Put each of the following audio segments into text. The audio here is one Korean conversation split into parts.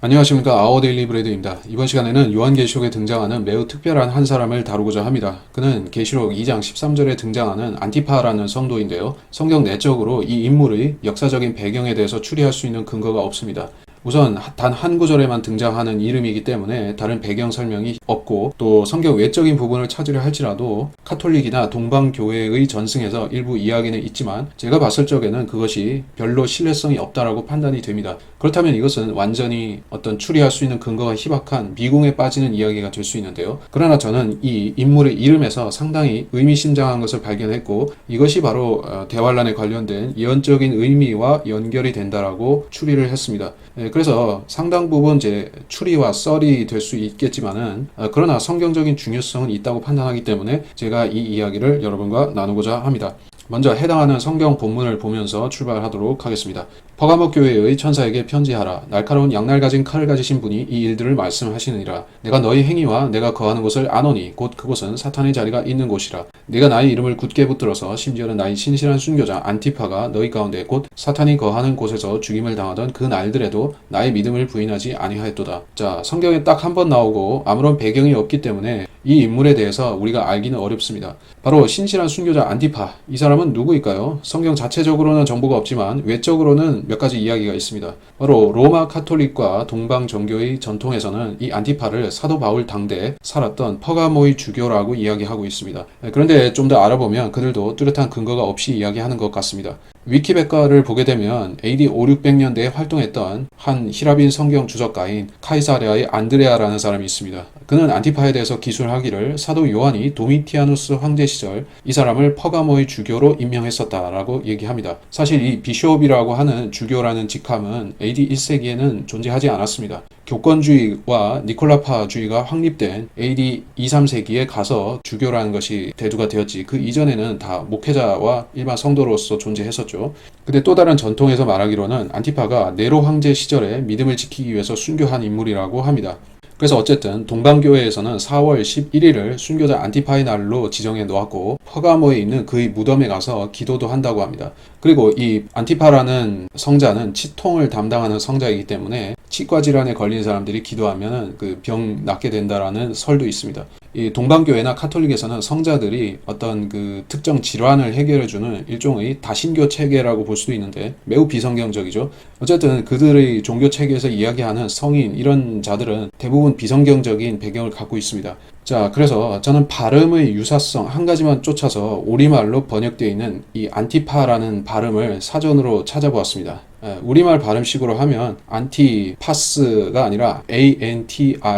안녕하십니까 아워데일리 브레드입니다. 이번 시간에는 요한계시록에 등장하는 매우 특별한 한 사람을 다루고자 합니다. 그는 계시록 2장 13절에 등장하는 안티파라는 성도인데요. 성경 내적으로 이 인물의 역사적인 배경에 대해서 추리할 수 있는 근거가 없습니다. 우선 단 한 구절에만 등장하는 이름이기 때문에 다른 배경 설명이 없고 또 성경 외적인 부분을 찾으려 할지라도 카톨릭이나 동방교회의 전승에서 일부 이야기는 있지만 제가 봤을 적에는 그것이 별로 신뢰성이 없다라고 판단이 됩니다. 그렇다면 이것은 완전히 어떤 추리할 수 있는 근거가 희박한 미궁에 빠지는 이야기가 될 수 있는데요. 그러나 저는 이 인물의 이름에서 상당히 의미심장한 것을 발견했고 이것이 바로 어, 대환란에 관련된 예언적인 의미와 연결이 된다라고 추리를 했습니다. 예, 그래서 상당 부분 제 추리와 썰이 될 수 있겠지만은 어, 그러나 성경적인 중요성은 있다고 판단하기 때문에 제가 이 이야기를 여러분과 나누고자 합니다. 먼저 해당하는 성경 본문을 보면서 출발하도록 하겠습니다. 퍼가모 교회의 천사에게 편지하라. 날카로운 양날 가진 칼을 가지신 분이 이 일들을 말씀하시느니라. 내가 너희 행위와 내가 거하는 곳을 아노니 곧 그곳은 사탄의 자리가 있는 곳이라. 내가 나의 이름을 굳게 붙들어서 심지어는 나의 신실한 순교자 안티파가 너희 가운데 곧 사탄이 거하는 곳에서 죽임을 당하던 그 날들에도 나의 믿음을 부인하지 아니하였도다. 자, 성경에 딱 한 번 나오고 아무런 배경이 없기 때문에 이 인물에 대해서 우리가 알기는 어렵습니다. 바로 신실한 순교자 안티파. 이 사람은 누구일까요? 성경 자체적으로는 정보가 없지만 외적으로는 몇 가지 이야기가 있습니다. 바로 로마 카톨릭과 동방 정교의 전통에서는 이 안티파를 사도 바울 당대 살았던 퍼가모의 주교라고 이야기하고 있습니다. 그런데 좀 더 알아보면 그들도 뚜렷한 근거가 없이 이야기하는 것 같습니다. 위키백과를 보게 되면 AD 5, 600년대에 활동했던 한 히라빈 성경 주석가인 카이사레아의 안드레아라는 사람이 있습니다. 그는 안티파에 대해서 기술하기를 사도 요한이 도미티아누스 황제 시절 이 사람을 퍼가모의 주교로 임명했었다라고 얘기합니다. 사실 이 비숍이라고 하는 주교라는 직함은 AD 1세기에는 존재하지 않았습니다. 교권주의와 니콜라파주의가 확립된 AD 2, 3세기에 가서 주교라는 것이 대두가 되었지 그 이전에는 다 목회자와 일반 성도로서 존재했었죠. 근데 또 다른 전통에서 말하기로는 안티파가 네로 황제 시절에 믿음을 지키기 위해서 순교한 인물이라고 합니다. 그래서 어쨌든 동방교회에서는 4월 11일을 순교자 안티파의 날로 지정해 놓았고 퍼가모에 있는 그의 무덤에 가서 기도도 한다고 합니다. 그리고 이 안티파라는 성자는 치통을 담당하는 성자이기 때문에 치과 질환에 걸린 사람들이 기도하면 그 병 낫게 된다라는 설도 있습니다. 이 동방교회나 카톨릭에서는 성자들이 어떤 그 특정 질환을 해결해주는 일종의 다신교 체계라고 볼 수도 있는데 매우 비성경적이죠. 어쨌든 그들의 종교 체계에서 이야기하는 성인 이런 자들은 대부분 비성경적인 배경을 갖고 있습니다. 자, 그래서 저는 발음의 유사성 한 가지만 쫓아서 우리말로 번역되어 있는 이 안티파라는 발음을 사전으로 찾아보았습니다. 예, 우리말 발음식으로 하면 안티파스가 아니라 A-N-T-I-F-A도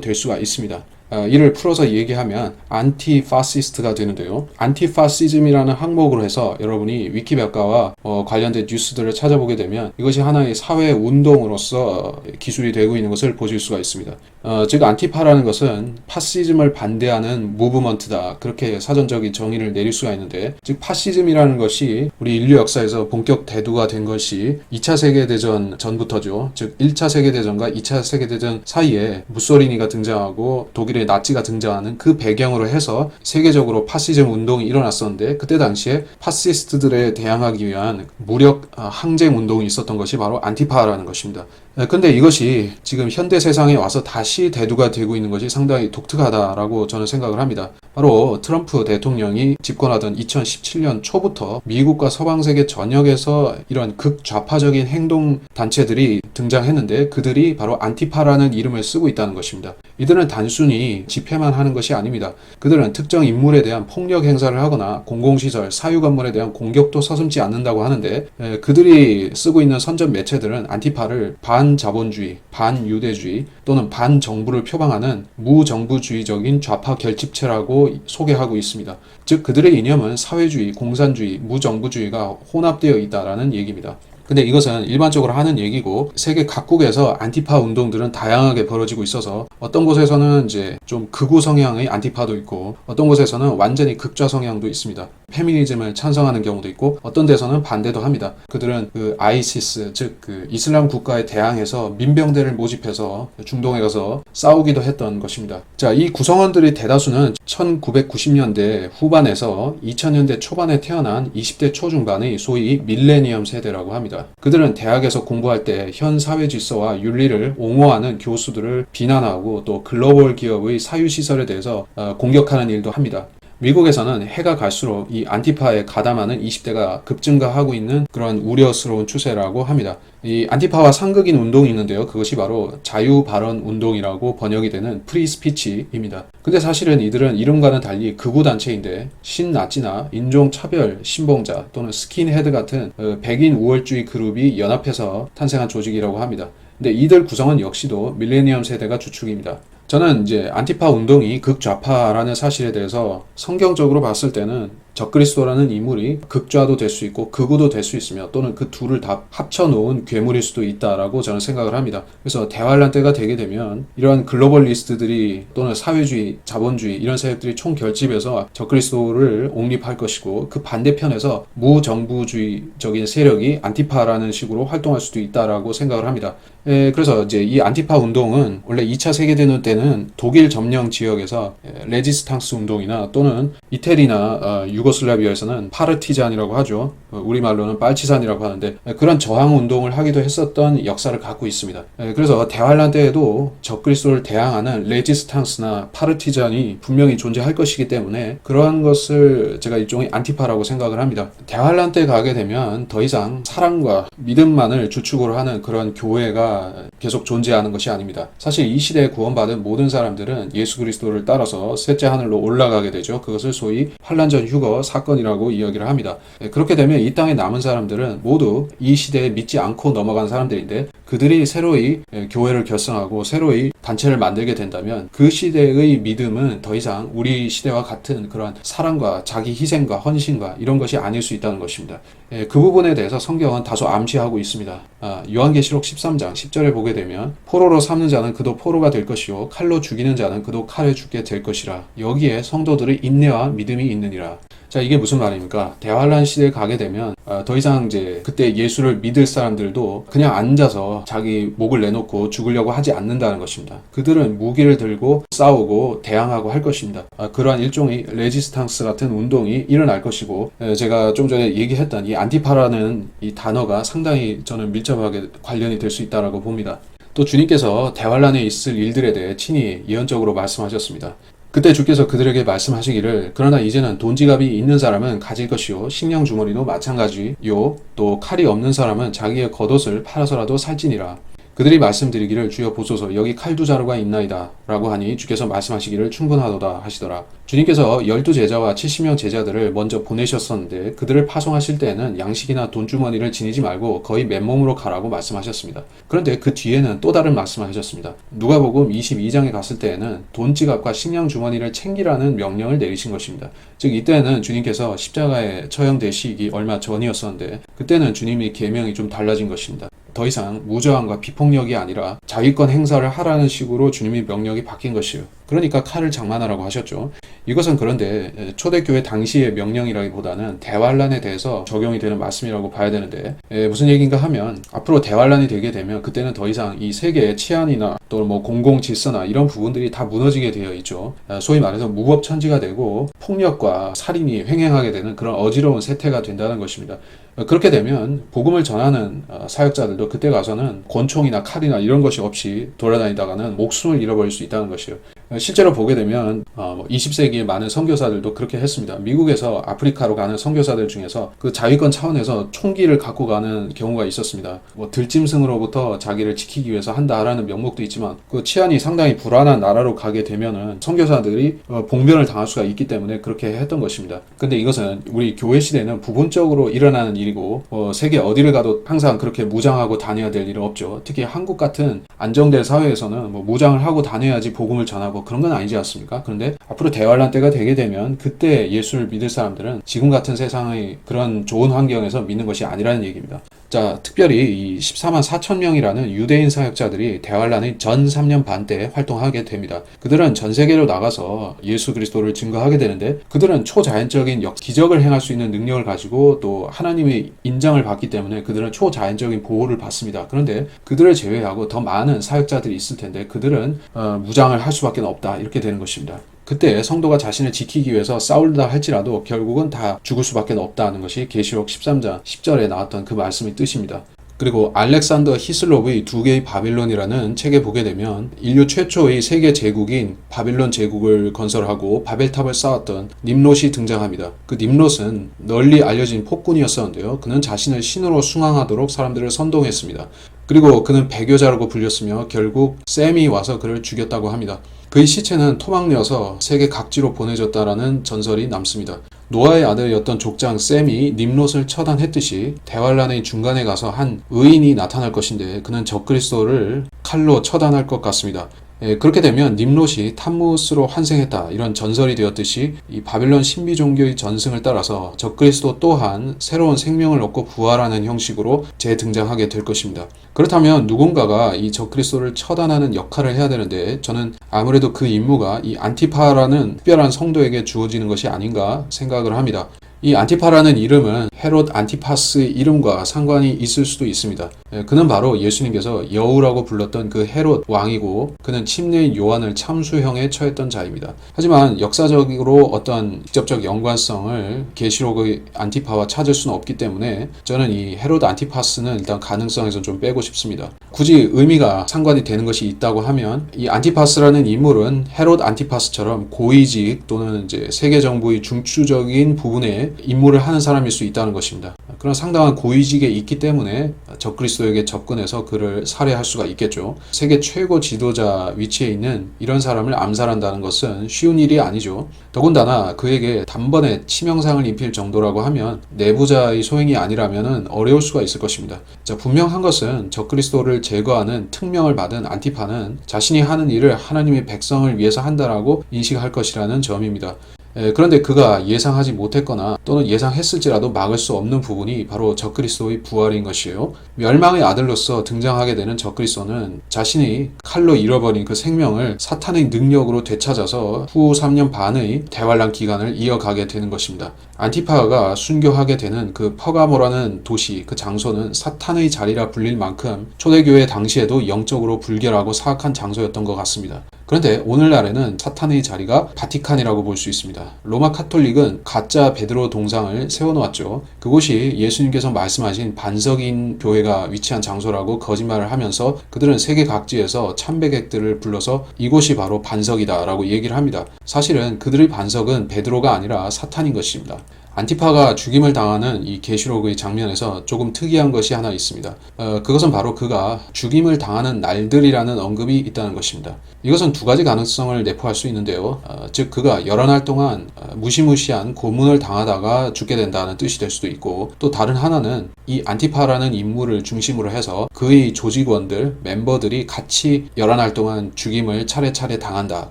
될 수가 있습니다. 어, 이를 풀어서 얘기하면 안티파시스트가 되는데요. 안티파시즘이라는 항목으로 해서 여러분이 위키백과와 어, 관련된 뉴스들을 찾아보게 되면 이것이 하나의 사회 운동으로서 기술이 되고 있는 것을 보실 수가 있습니다. 어, 즉 안티파라는 것은 파시즘을 반대하는 무브먼트다. 그렇게 사전적인 정의를 내릴 수가 있는데 즉 파시즘이라는 것이 우리 인류 역사에서 본격 대두가 된 것이 2차 세계대전 전부터죠. 즉 1차 세계대전과 2차 세계대전 사이에 무소리니가 등장하고 독일 의 나치가 등장하는 그 배경으로 해서 세계적으로 파시즘 운동이 일어났었는데 그때 당시에 파시스트들에 대항하기 위한 무력 아, 항쟁 운동이 있었던 것이 바로 안티파라는 것입니다. 네, 근데 이것이 지금 현대 세상에 와서 다시 대두가 되고 있는 것이 상당히 독특하다라고 저는 생각을 합니다. 바로 트럼프 대통령이 집권하던 2017년 초부터 미국과 서방 세계 전역에서 이런 극좌파적인 행동 단체들이 등장했는데 그들이 바로 안티파라는 이름을 쓰고 있다는 것입니다. 이들은 단순히 집회만 하는 것이 아닙니다. 그들은 특정 인물에 대한 폭력 행사를 하거나 공공시설, 사유 건물에 대한 공격도 서슴지 않는다고 하는데 에, 그들이 쓰고 있는 선전 매체들은 안티파를 반 자본주의, 반유대주의 또는 반정부를 표방하는 무정부주의적인 좌파 결집체라고 소개하고 있습니다. 즉 그들의 이념은 사회주의, 공산주의, 무정부주의가 혼합되어 있다라는 얘기입니다. 근데 이것은 일반적으로 하는 얘기고 세계 각국에서 안티파 운동들은 다양하게 벌어지고 있어서 어떤 곳에서는 이제 좀 극우 성향의 안티파도 있고 어떤 곳에서는 완전히 극좌 성향도 있습니다. 페미니즘을 찬성하는 경우도 있고 어떤 데서는 반대도 합니다. 그들은 그 아이시스 즉 그 이슬람 국가에 대항해서 민병대를 모집해서 중동에 가서 싸우기도 했던 것입니다. 자, 이 구성원들의 대다수는 1990년대 후반에서 2000년대 초반에 태어난 20대 초중반의 소위 밀레니엄 세대라고 합니다. 그들은 대학에서 공부할 때 현 사회 질서와 윤리를 옹호하는 교수들을 비난하고 또 글로벌 기업의 사유시설에 대해서 어, 공격하는 일도 합니다. 미국에서는 해가 갈수록 이 안티파에 가담하는 20대가 급증가하고 있는 그런 우려스러운 추세라고 합니다. 이 안티파와 상극인 운동이 있는데요. 그것이 바로 자유 발언 운동이라고 번역이 되는 프리 스피치입니다. 근데 사실은 이들은 이름과는 달리 극우 단체인데 신나치나 인종 차별 신봉자 또는 스킨헤드 같은 어, 백인 우월주의 그룹이 연합해서 탄생한 조직이라고 합니다. 근데 이들 구성은 역시도 밀레니엄 세대가 주축입니다. 저는 이제 안티파 운동이 극좌파라는 사실에 대해서 성경적으로 봤을 때는 적그리스도라는 인물이 극좌도 될 수 있고 극우도 될 수 있으며 또는 그 둘을 다 합쳐놓은 괴물일 수도 있다라고 저는 생각을 합니다. 그래서 대환란 때가 되게 되면 이러한 글로벌리스트들이 또는 사회주의, 자본주의 이런 세력들이 총결집해서 적그리스도를 옹립할 것이고 그 반대편에서 무정부주의적인 세력이 안티파라는 식으로 활동할 수도 있다라고 생각을 합니다. 에, 그래서 이제 이 안티파 운동은 원래 2차 세계대전 때는 독일 점령 지역에서 에, 레지스탕스 운동이나 또는 이태리나 어, 유 고슬라비아에서는 파르티잔이라고 하죠. 어, 우리말로는 빨치산이라고 하는데 에, 그런 저항 운동을 하기도 했었던 역사를 갖고 있습니다. 에, 그래서 대환란 때에도 적그리스도를 대항하는 레지스탕스나 파르티잔이 분명히 존재할 것이기 때문에 그러한 것을 제가 일종의 안티파라고 생각을 합니다. 대환란 때 가게 되면 더 이상 사랑과 믿음만을 주축으로 하는 그런 교회가 계속 존재하는 것이 아닙니다. 사실 이 시대에 구원받은 모든 사람들은 예수 그리스도를 따라서 셋째 하늘로 올라가게 되죠. 그것을 소위 환란전 휴거 사건이라고 이야기를 합니다. 예, 그렇게 되면 이 땅에 남은 사람들은 모두 이 시대에 믿지 않고 넘어간 사람들인데 그들이 새로이 예, 교회를 결성하고 새로이 단체를 만들게 된다면 그 시대의 믿음은 더 이상 우리 시대와 같은 그러한 사랑과 자기 희생과 헌신과 이런 것이 아닐 수 있다는 것입니다. 예, 그 부분에 대해서 성경은 다소 암시하고 있습니다. 아, 요한계시록 13장 10절에 보게 되면 포로로 삼는 자는 그도 포로가 될 것이요 칼로 죽이는 자는 그도 칼에 죽게 될 것이라 여기에 성도들의 인내와 믿음이 있느니라. 자, 이게 무슨 말입니까? 대환란 시대에 가게 되면 어, 더 이상 이제 그때 예수를 믿을 사람들도 그냥 앉아서 자기 목을 내놓고 죽으려고 하지 않는다는 것입니다. 그들은 무기를 들고 싸우고 대항하고 할 것입니다. 아, 그러한 일종의 레지스탕스 같은 운동이 일어날 것이고 에, 제가 좀 전에 얘기했던 이 안티파라는 이 단어가 상당히 저는 밀접하게 관련이 될 수 있다라고 봅니다. 또 주님께서 대환란에 있을 일들에 대해 친히 예언적으로 말씀하셨습니다. 그때 주께서 그들에게 말씀하시기를 그러나 이제는 돈지갑이 있는 사람은 가질 것이요 식량 주머니도 마찬가지요 또 칼이 없는 사람은 자기의 겉옷을 팔아서라도 살지니라 그들이 말씀드리기를 주여 보소서. 여기 칼 두 자루가 있나이다 라고 하니 주께서 말씀하시기를 충분하도다 하시더라. 주님께서 열두 제자와 70명 제자들을 먼저 보내셨었는데 그들을 파송하실 때에는 양식이나 돈주머니를 지니지 말고 거의 맨몸으로 가라고 말씀하셨습니다. 그런데 그 뒤에는 또 다른 말씀을 하셨습니다. 누가복음 22장에 갔을 때에는 돈 지갑과 식량 주머니를 챙기라는 명령을 내리신 것입니다. 즉 이때는 주님께서 십자가에 처형되시기 얼마 전이었었는데 그때는 주님이 계명이 좀 달라진 것입니다 더 이상 무저항과 비폭력이 아니라 자위권 행사를 하라는 식으로 주님의 명령이 바뀐 것이요. 그러니까 칼을 장만하라고 하셨죠. 이것은 그런데 초대교회 당시의 명령이라기보다는 대환란에 대해서 적용이 되는 말씀이라고 봐야 되는데 무슨 얘기인가 하면 앞으로 대환란이 되게 되면 그때는 더 이상 이 세계의 치안이나 또 뭐 공공 질서나 이런 부분들이 다 무너지게 되어 있죠. 소위 말해서 무법천지가 되고 폭력과 살인이 횡행하게 되는 그런 어지러운 세태가 된다는 것입니다. 그렇게 되면 복음을 전하는 어, 사역자들도 그때 가서는 권총이나 칼이나 이런 것이 없이 돌아다니다가는 목숨을 잃어버릴 수 있다는 것이에요. 실제로 보게 되면 20세기의 어, 뭐 많은 선교사들도 그렇게 했습니다. 미국에서 아프리카로 가는 선교사들 중에서 그 자위권 차원에서 총기를 갖고 가는 경우가 있었습니다. 뭐 들짐승으로부터 자기를 지키기 위해서 한다라는 명목도 있지만 그 치안이 상당히 불안한 나라로 가게 되면은 선교사들이 어, 봉변을 당할 수가 있기 때문에 그렇게 했던 것입니다. 근데 이것은 우리 교회 시대는 부분적으로 일어나는 일이고 어, 세계 어디를 가도 항상 그렇게 무장하고 다녀야 될 일은 없죠. 특히 한국 같은 안정된 사회에서는 뭐 무장을 하고 다녀야지 복음을 전하고 뭐 그런 건 아니지 않습니까? 그런데 앞으로 대환란 때가 되게 되면 그때 예수를 믿을 사람들은 지금 같은 세상의 그런 좋은 환경에서 믿는 것이 아니라는 얘기입니다. 자, 특별히 이 14만 4천 명이라는 유대인 사역자들이 대환란의 전 3년 반 때 활동하게 됩니다. 그들은 전 세계로 나가서 예수 그리스도를 증거하게 되는데 그들은 초자연적인 역, 기적을 행할 수 있는 능력을 가지고 또 하나님의 인정을 받기 때문에 그들은 초자연적인 보호를 받습니다. 그런데 그들을 제외하고 더 많은 사역자들이 있을 텐데 그들은 어, 무장을 할 수밖에 없다 이렇게 되는 것입니다. 그때 성도가 자신을 지키기 위해서 싸울다 할지라도 결국은 다 죽을 수밖에 없다는 것이 계시록 13장 10절에 나왔던 그 말씀의 뜻입니다. 그리고 알렉산더 히슬롭의 두 개의 바빌론이라는 책에 보게 되면 인류 최초의 세계 제국인 바빌론 제국을 건설하고 바벨탑을 쌓았던 님롯이 등장합니다. 그 님롯은 널리 알려진 폭군이었었는데요. 그는 자신을 신으로 숭앙하도록 사람들을 선동했습니다. 그리고 그는 배교자라고 불렸으며 결국 샘이 와서 그를 죽였다고 합니다. 그의 시체는 토막내어서 세계 각지로 보내졌다라는 전설이 남습니다. 노아의 아들이었던 족장 샘이 님롯을 처단했듯이 대환란의 중간에 가서 한 의인이 나타날 것인데 그는 적그리스도를 칼로 처단할 것 같습니다. 예, 그렇게 되면 님롯이 탐무스로 환생했다 이런 전설이 되었듯이 이 바빌론 신비 종교의 전승을 따라서 적그리스도 또한 새로운 생명을 얻고 부활하는 형식으로 재등장하게 될 것입니다. 그렇다면 누군가가 이 적그리스도를 처단하는 역할을 해야 되는데 저는 아무래도 그 임무가 이 안티파라는 특별한 성도에게 주어지는 것이 아닌가 생각을 합니다. 이 안티파라는 이름은 헤롯 안티파스의 이름과 상관이 있을 수도 있습니다. 예, 그는 바로 예수님께서 여우라고 불렀던 그 헤롯 왕이고 그는 침례인 요한을 참수형에 처했던 자입니다. 하지만 역사적으로 어떤 직접적 연관성을 계시록의 안티파와 찾을 수는 없기 때문에 저는 이 헤롯 안티파스는 일단 가능성에서 좀 빼고 싶습니다. 굳이 의미가 상관이 되는 것이 있다고 하면 이 안티파스라는 인물은 헤롯 안티파스처럼 고위직 또는 이제 세계 정부의 중추적인 부분에 임무를 하는 사람일 수 있다는 것입니다. 그런 상당한 고위직에 있기 때문에 적그리스도에게 접근해서 그를 살해할 수가 있겠죠. 세계 최고 지도자 위치에 있는 이런 사람을 암살한다는 것은 쉬운 일이 아니죠. 더군다나 그에게 단번에 치명상을 입힐 정도라고 하면 내부자의 소행이 아니라면 어려울 수가 있을 것입니다. 자, 분명한 것은 적그리스도를 제거하는 특명을 받은 안티파는 자신이 하는 일을 하나님의 백성을 위해서 한다라고 인식할 것이라는 점입니다. 에, 그런데 그가 예상하지 못했거나 또는 예상했을지라도 막을 수 없는 부분이 바로 적그리스도의 부활인 것이에요. 멸망의 아들로서 등장하게 되는 적그리스도는 자신이 칼로 잃어버린 그 생명을 사탄의 능력으로 되찾아서 후 3년 반의 대환란 기간을 이어가게 되는 것입니다. 안티파가 순교하게 되는 그 퍼가모라는 도시, 그 장소는 사탄의 자리라 불릴 만큼 초대교회 당시에도 영적으로 불결하고 사악한 장소였던 것 같습니다. 그런데 오늘날에는 사탄의 자리가 바티칸이라고 볼 수 있습니다. 로마 카톨릭은 가짜 베드로 동상을 세워놓았죠. 그곳이 예수님께서 말씀하신 반석인 교회가 위치한 장소라고 거짓말을 하면서 그들은 세계 각지에서 참배객들을 불러서 이곳이 바로 반석이다라고 얘기를 합니다. 사실은 그들의 반석은 베드로가 아니라 사탄인 것입니다. 안티파가 죽임을 당하는 이 계시록의 장면에서 조금 특이한 것이 하나 있습니다. 어, 그것은 바로 그가 죽임을 당하는 날들이라는 언급이 있다는 것입니다. 이것은 두 가지 가능성을 내포할 수 있는데요. 어, 즉 그가 여러 날 동안 어, 무시무시한 고문을 당하다가 죽게 된다는 뜻이 될 수도 있고 또 다른 하나는 이 안티파라는 인물을 중심으로 해서 그의 조직원들 멤버들이 같이 여러 날 동안 죽임을 차례차례 당한다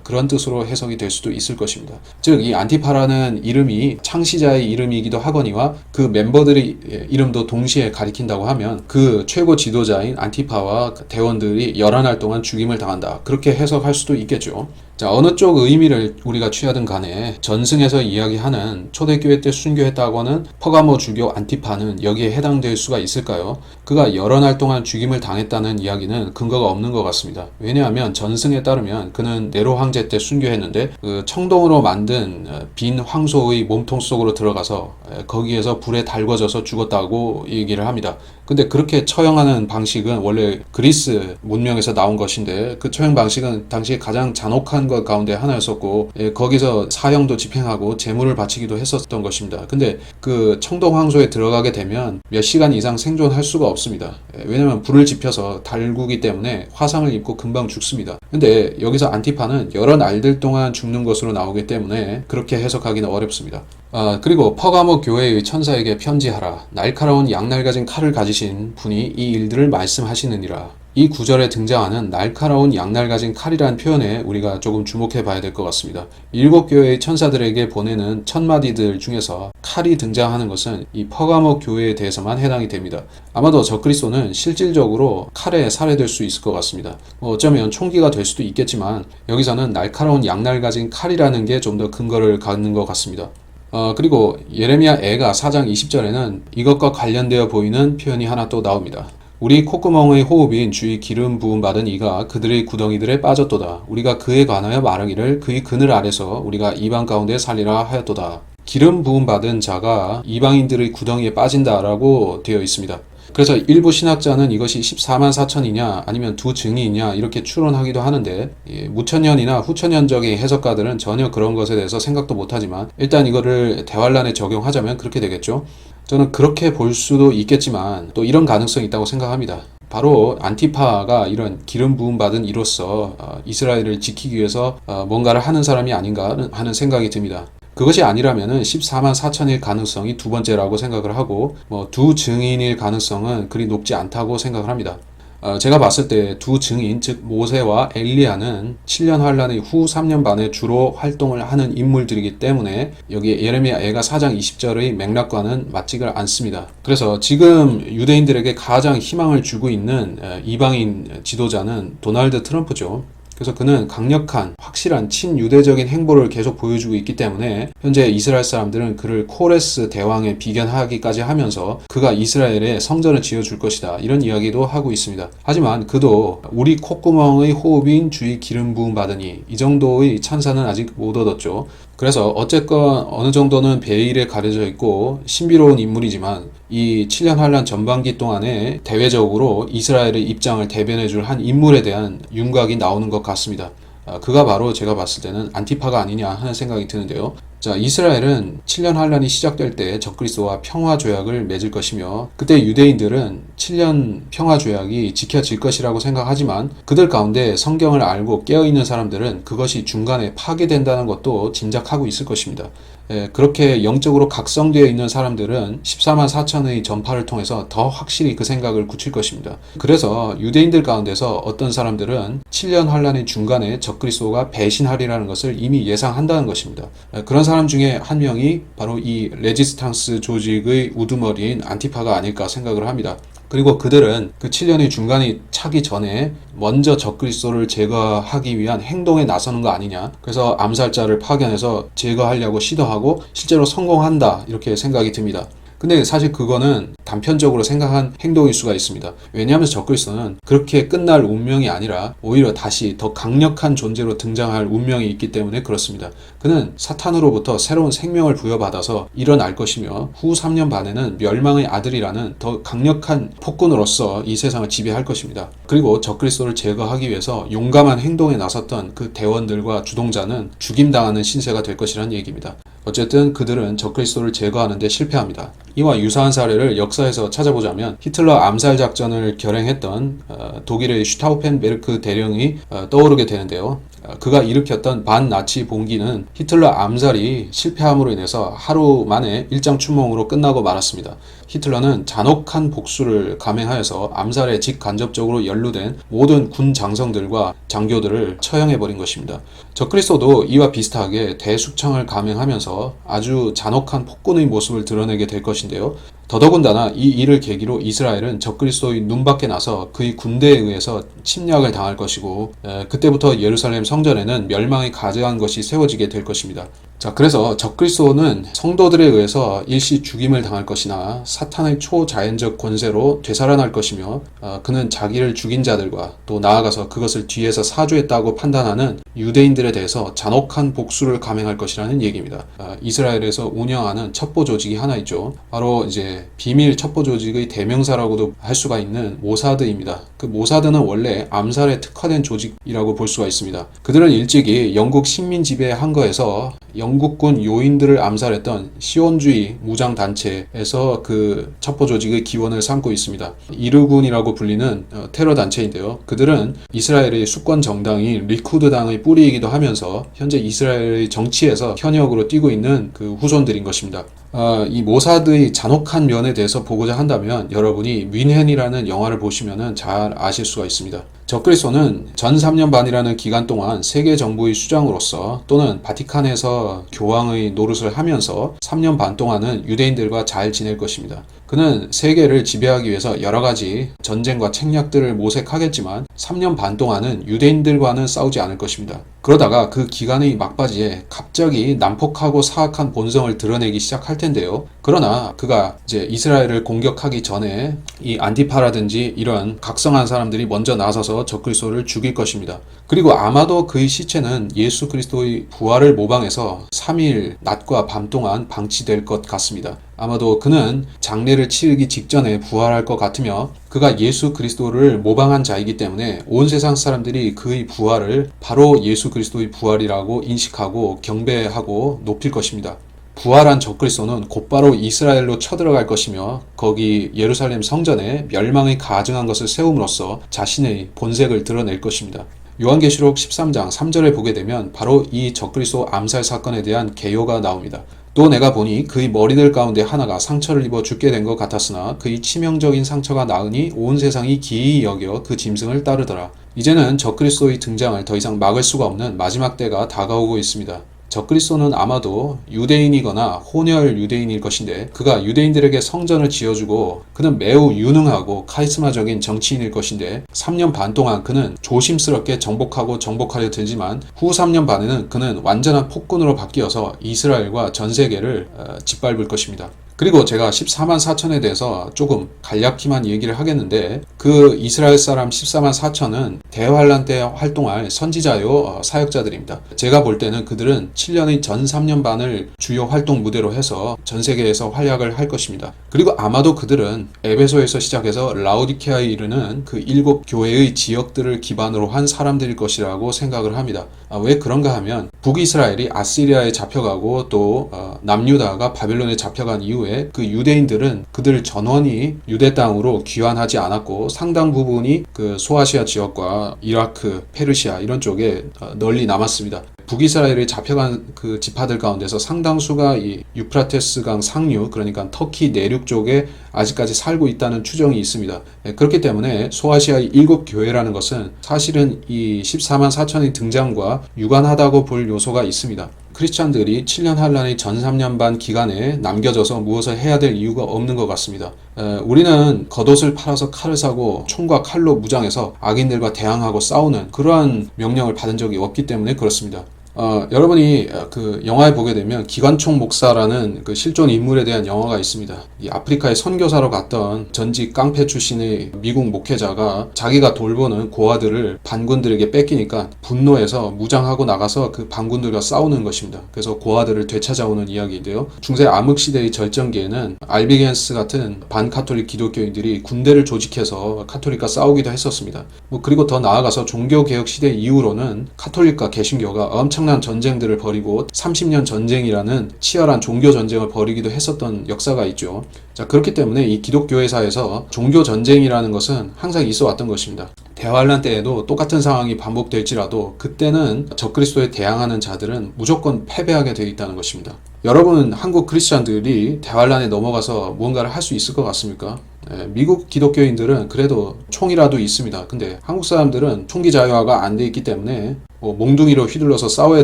그런 뜻으로 해석이 될 수도 있을 것입니다. 즉 이 안티파라는 이름이 창시자의 이름 이기도 하거니와 그 멤버들의 이름도 동시에 가리킨다고 하면 그 최고 지도자인 안티파와 대원들이 여러 날 동안 죽임을 당한다 그렇게 해석할 수도 있겠죠. 자, 어느 쪽 의미를 우리가 취하든 간에 전승에서 이야기하는 초대교회 때 순교했다고는 퍼가모 주교 안티파는 여기에 해당될 수가 있을까요? 그가 여러 날 동안 죽임을 당했다는 이야기는 근거가 없는 것 같습니다. 왜냐하면 전승에 따르면 그는 네로 황제 때 순교했는데 그 청동으로 만든 빈 황소의 몸통 속으로 들어가서 거기에서 불에 달궈져서 죽었다고 얘기를 합니다. 근데 그렇게 처형하는 방식은 원래 그리스 문명에서 나온 것인데 그 처형 방식은 당시에 가장 잔혹한 것 가운데 하나였었고 예, 거기서 사형도 집행하고 재물을 바치기도 했었던 것입니다. 근데 그 청동 황소에 들어가게 되면 몇 시간 이상 생존할 수가 없습니다. 예, 왜냐면 불을 지펴서 달구기 때문에 화상을 입고 금방 죽습니다. 근데 여기서 안티파는 여러 날들 동안 죽는 것으로 나오기 때문에 그렇게 해석하기는 어렵습니다. 아, 그리고 퍼가모 교회의 천사에게 편지하라. 날카로운 양날 가진 칼을 가지신 분이 이 일들을 말씀하시느니라. 이 구절에 등장하는 날카로운 양날 가진 칼이라는 표현에 우리가 조금 주목해 봐야 될 것 같습니다. 일곱 교회의 천사들에게 보내는 천마디들 중에서 칼이 등장하는 것은 이 퍼가모 교회에 대해서만 해당이 됩니다. 아마도 적그리스도는 실질적으로 칼에 살해될 수 있을 것 같습니다. 뭐 어쩌면 총기가 될 수도 있겠지만 여기서는 날카로운 양날 가진 칼이라는 게 좀 더 근거를 갖는 것 같습니다. 어, 그리고 예레미야 애가 4장 20절에는 이것과 관련되어 보이는 표현이 하나 또 나옵니다. 우리 콧구멍의 호흡인 주의 기름 부음 받은 이가 그들의 구덩이들에 빠졌도다. 우리가 그에 관하여 말하기를 그의 그늘 아래서 우리가 이방 가운데 살리라 하였도다. 기름 부음 받은 자가 이방인들의 구덩이에 빠진다라고 되어 있습니다. 그래서 일부 신학자는 이것이 14만 4천이냐 아니면 두 증이냐 이렇게 추론하기도 하는데 예, 무천년이나 후천년적인 해석가들은 전혀 그런 것에 대해서 생각도 못하지만 일단 이거를 대환란에 적용하자면 그렇게 되겠죠. 저는 그렇게 볼 수도 있겠지만 또 이런 가능성이 있다고 생각합니다. 바로 안티파가 이런 기름 부음 받은 이로서 어, 이스라엘을 지키기 위해서 어, 뭔가를 하는 사람이 아닌가 하는 생각이 듭니다. 그것이 아니라면은 14만 4천일 가능성이 두 번째라고 생각을 하고 뭐 두 증인일 가능성은 그리 높지 않다고 생각을 합니다. 어, 제가 봤을 때 두 증인 즉 모세와 엘리야는 7년 환란의 후 3년 반에 주로 활동을 하는 인물들이기 때문에 여기 예레미야 애가 4장 20절의 맥락과는 맞지가 않습니다. 그래서 지금 유대인들에게 가장 희망을 주고 있는 어, 이방인 지도자는 도널드 트럼프죠. 그래서 그는 강력한 확실한 친유대적인 행보를 계속 보여주고 있기 때문에 현재 이스라엘 사람들은 그를 코레스 대왕에 비견하기까지 하면서 그가 이스라엘에 성전을 지어줄 것이다 이런 이야기도 하고 있습니다. 하지만 그도 우리 콧구멍의 호흡인 주의 기름 부음 받으니 이 정도의 찬사는 아직 못 얻었죠. 그래서 어쨌건 어느 정도는 베일에 가려져 있고 신비로운 인물이지만 이 7년 환란 전반기 동안에 대외적으로 이스라엘의 입장을 대변해 줄 한 인물에 대한 윤곽이 나오는 것 같습니다. 아, 그가 바로 제가 봤을 때는 안티파가 아니냐 하는 생각이 드는데요. 자, 이스라엘은 7년 환란이 시작될 때 적그리스도와 평화 조약을 맺을 것이며 그때 유대인들은 7년 평화 조약이 지켜질 것이라고 생각하지만 그들 가운데 성경을 알고 깨어 있는 사람들은 그것이 중간에 파괴된다는 것도 짐작하고 있을 것입니다. 예, 그렇게 영적으로 각성되어 있는 사람들은 14만 4천의 전파를 통해서 더 확실히 그 생각을 굳힐 것입니다. 그래서 유대인들 가운데서 어떤 사람들은 7년 환란의 중간에 적그리스도가 배신하리라는 것을 이미 예상한다는 것입니다. 예, 그런 사람 중에 한 명이 바로 이 레지스탕스 조직의 우두머리인 안티파가 아닐까 생각을 합니다. 그리고 그들은 그 7년의 중간이 차기 전에 먼저 적그리스도를 제거하기 위한 행동에 나서는 거 아니냐. 그래서 암살자를 파견해서 제거하려고 시도하고 실제로 성공한다. 이렇게 생각이 듭니다. 근데 사실 그거는 단편적으로 생각한 행동일 수가 있습니다. 왜냐하면 적그리스도는 그렇게 끝날 운명이 아니라 오히려 다시 더 강력한 존재로 등장할 운명이 있기 때문에 그렇습니다. 그는 사탄으로부터 새로운 생명을 부여받아서 일어날 것이며 후 3년 반에는 멸망의 아들이라는 더 강력한 폭군으로서 이 세상을 지배할 것입니다. 그리고 적그리스도를 제거하기 위해서 용감한 행동에 나섰던 그 대원들과 주동자는 죽임당하는 신세가 될 것이라는 얘기입니다. 어쨌든 그들은 적그리스도를 제거하는데 실패합니다. 이와 유사한 사례를 역사에서 찾아보자면 히틀러 암살 작전을 결행했던 어, 독일의 슈타우펜베르크 대령이 어, 떠오르게 되는데요. 어, 그가 일으켰던 반나치 봉기는 히틀러 암살이 실패함으로 인해서 하루 만에 일장 추몽으로 끝나고 말았습니다. 히틀러는 잔혹한 복수를 감행하여서 암살에 직간접적으로 연루된 모든 군 장성들과 장교들을 처형해버린 것입니다. 적그리스도도 이와 비슷하게 대숙청을 감행하면서 아주 잔혹한 폭군의 모습을 드러내게 될 것인데요. 더더군다나 이 일을 계기로 이스라엘은 적그리스도의 눈밖에 나서 그의 군대에 의해서 침략을 당할 것이고 에, 그때부터 예루살렘 성전에는 멸망이 가져간 것이 세워지게 될 것입니다. 자, 그래서 적그리스도는 성도들에 의해서 일시 죽임을 당할 것이나 사탄의 초자연적 권세로 되살아날 것이며 어, 그는 자기를 죽인 자들과 또 나아가서 그것을 뒤에서 사주했다고 판단하는 유대인들에 대해서 잔혹한 복수를 감행할 것이라는 얘기입니다. 어, 이스라엘에서 운영하는 첩보 조직이 하나 있죠. 바로 이제 비밀 첩보 조직의 대명사라고도 할 수가 있는 모사드입니다. 그 모사드는 원래 암살에 특화된 조직이라고 볼 수가 있습니다. 그들은 일찍이 영국 식민 지배 항거에서 영국군 요인들을 암살했던 시온주의 무장 단체에서 그 첩보 조직의 기원을 삼고 있습니다. 이르군이라고 불리는 어, 테러 단체인데요. 그들은 이스라엘의 수권 정당인 리쿠드당의 뿌리이기도 하면서 현재 이스라엘의 정치에서 현역으로 뛰고 있는 그 후손들인 것입니다. 어, 이 모사드의 잔혹한 면에 대해서 보고자 한다면 여러분이 윈헨이라는 영화를 보시면은 잘잘 아실 수가 있습니다. 적그리스도는 전 3년 반이라는 기간 동안 세계 정부의 수장으로서 또는 바티칸에서 교황의 노릇을 하면서 3년 반 동안은 유대인들과 잘 지낼 것입니다. 그는 세계를 지배하기 위해서 여러 가지 전쟁과 책략들을 모색하겠지만 3년 반 동안은 유대인들과는 싸우지 않을 것입니다. 그러다가 그 기간의 막바지에 갑자기 난폭하고 사악한 본성을 드러내기 시작할 텐데요. 그러나 그가 이제 이스라엘을 공격하기 전에 이 안티파라든지 이런 각성한 사람들이 먼저 나서서 적그리스도를 죽일 것입니다. 그리고 아마도 그의 시체는 예수 그리스도의 부활을 모방해서 3일 낮과 밤 동안 방치될 것 같습니다. 아마도 그는 장례를 치르기 직전에 부활할 것 같으며 그가 예수 그리스도를 모방한 자이기 때문에 온 세상 사람들이 그의 부활을 바로 예수 그리스도의 부활이라고 인식하고 경배하고 높일 것입니다. 부활한 적그리스도는 곧바로 이스라엘로 쳐들어갈 것이며 거기 예루살렘 성전에 멸망이 가증한 것을 세움으로써 자신의 본색을 드러낼 것입니다. 요한계시록 13장 3절에 보게 되면 바로 이 적그리스도 암살 사건에 대한 개요가 나옵니다. 또 내가 보니 그의 머리들 가운데 하나가 상처를 입어 죽게 된 것 같았으나 그의 치명적인 상처가 나으니 온 세상이 기이 여겨 그 짐승을 따르더라. 이제는 적그리스도의 등장을 더 이상 막을 수가 없는 마지막 때가 다가오고 있습니다. 적그리스도는 아마도 유대인이거나 혼혈 유대인일 것인데 그가 유대인들에게 성전을 지어주고 그는 매우 유능하고 카리스마적인 정치인일 것인데 3년 반 동안 그는 조심스럽게 정복하고 정복하려 들지만 후 3년 반에는 그는 완전한 폭군으로 바뀌어서 이스라엘과 전 세계를 어, 짓밟을 것입니다. 그리고 제가 14만 4천에 대해서 조금 간략히만 얘기를 하겠는데 그 이스라엘 사람 14만 4천은 대환란 때 활동할 선지자요 어, 사역자들입니다. 제가 볼 때는 그들은 7년의 전 3년 반을 주요 활동 무대로 해서 전 세계에서 활약을 할 것입니다. 그리고 아마도 그들은 에베소에서 시작해서 라우디케아에 이르는 그 일곱 교회의 지역들을 기반으로 한 사람들일 것이라고 생각을 합니다. 아, 왜 그런가 하면 북이스라엘이 아시리아에 잡혀가고 또 어, 남유다가 바벨론에 잡혀간 이후에 그 유대인들은 그들 전원이 유대 땅으로 귀환하지 않았고 상당 부분이 그 소아시아 지역과 이라크, 페르시아 이런 쪽에 어, 널리 남았습니다. 북이스라엘에 잡혀간 그 지파들 가운데서 상당수가 이 유프라테스강 상류 그러니까 터키 내륙 쪽에 아직까지 살고 있다는 추정이 있습니다. 예, 그렇기 때문에 소아시아의 일곱 교회라는 것은 사실은 이 14만 4천의 등장과 유관하다고 볼 요소가 있습니다. 크리스찬들이 7년 한란의 전 3년 반 기간에 남겨져서 무엇을 해야 될 이유가 없는 것 같습니다. 에, 우리는 겉옷을 팔아서 칼을 사고 총과 칼로 무장해서 악인들과 대항하고 싸우는 그러한 명령을 받은 적이 없기 때문에 그렇습니다. 어, 여러분이 그 영화에 보게 되면 기관총 목사라는 그 실존 인물에 대한 영화가 있습니다. 이 아프리카에 선교사로 갔던 전직 깡패 출신의 미국 목회자가 자기가 돌보는 고아들을 반군들에게 뺏기니까 분노해서 무장하고 나가서 그 반군들과 싸우는 것입니다. 그래서 고아들을 되찾아오는 이야기인데요. 중세 암흑 시대의 절정기에는 알비겐스 같은 반카톨릭 기독교인들이 군대를 조직해서 카톨릭과 싸우기도 했었습니다. 뭐 그리고 더 나아가서 종교 개혁 시대 이후로는 카톨릭과 개신교가 엄청 엄청난 전쟁들을 벌이고 30년 전쟁이라는 치열한 종교 전쟁을 벌이기도 했었던 역사가 있죠. 자, 그렇기 때문에 이 기독교 회사에서 종교 전쟁이라는 것은 항상 있어 왔던 것입니다. 대환란 때에도 똑같은 상황이 반복될지라도 그때는 적그리스도에 대항하는 자들은 무조건 패배하게 되어 있다는 것입니다. 여러분 한국 크리스찬들이 대환란에 넘어가서 무언가를 할 수 있을 것 같습니까? 네, 미국 기독교인들은 그래도 총이라도 있습니다. 근데 한국 사람들은 총기 자유화가 안 돼 있기 때문에 뭐 몽둥이로 휘둘러서 싸워야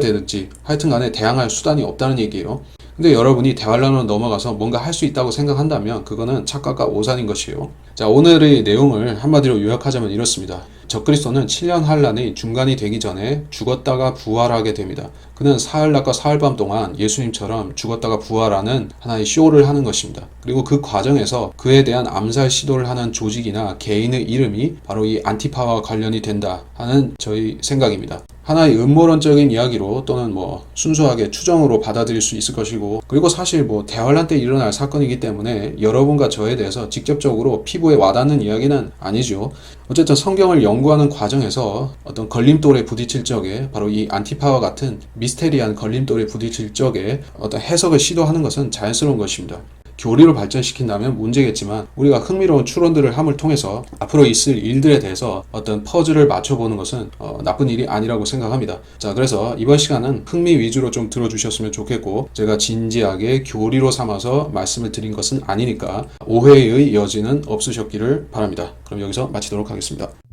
되는지 하여튼 간에 대항할 수단이 없다는 얘기예요. 근데 여러분이 대환란으로 넘어가서 뭔가 할 수 있다고 생각한다면 그거는 착각과 오산인 것이에요. 자, 오늘의 내용을 한마디로 요약하자면 이렇습니다. 적그리스도는 7년 한란의 중간이 되기 전에 죽었다가 부활하게 됩니다. 그는 사흘 낮과 사흘 밤 동안 예수님처럼 죽었다가 부활하는 하나의 쇼를 하는 것입니다. 그리고 그 과정에서 그에 대한 암살 시도를 하는 조직이나 개인의 이름이 바로 이 안티파와 관련이 된다 하는 저희 생각입니다. 하나의 음모론적인 이야기로 또는 뭐 순수하게 추정으로 받아들일 수 있을 것이고 그리고 사실 뭐 대환란 때 일어날 사건이기 때문에 여러분과 저에 대해서 직접적으로 피부에 와닿는 이야기는 아니죠. 어쨌든 성경을 연구하는 과정에서 어떤 걸림돌에 부딪힐 적에 바로 이 안티파와 같은 미스테리한 걸림돌에 부딪힐 적에 어떤 해석을 시도하는 것은 자연스러운 것입니다. 교리로 발전시킨다면 문제겠지만 우리가 흥미로운 추론들을 함을 통해서 앞으로 있을 일들에 대해서 어떤 퍼즐을 맞춰보는 것은 어, 나쁜 일이 아니라고 생각합니다. 자, 그래서 이번 시간은 흥미 위주로 좀 들어주셨으면 좋겠고 제가 진지하게 교리로 삼아서 말씀을 드린 것은 아니니까 오해의 여지는 없으셨기를 바랍니다. 그럼 여기서 마치도록 하겠습니다.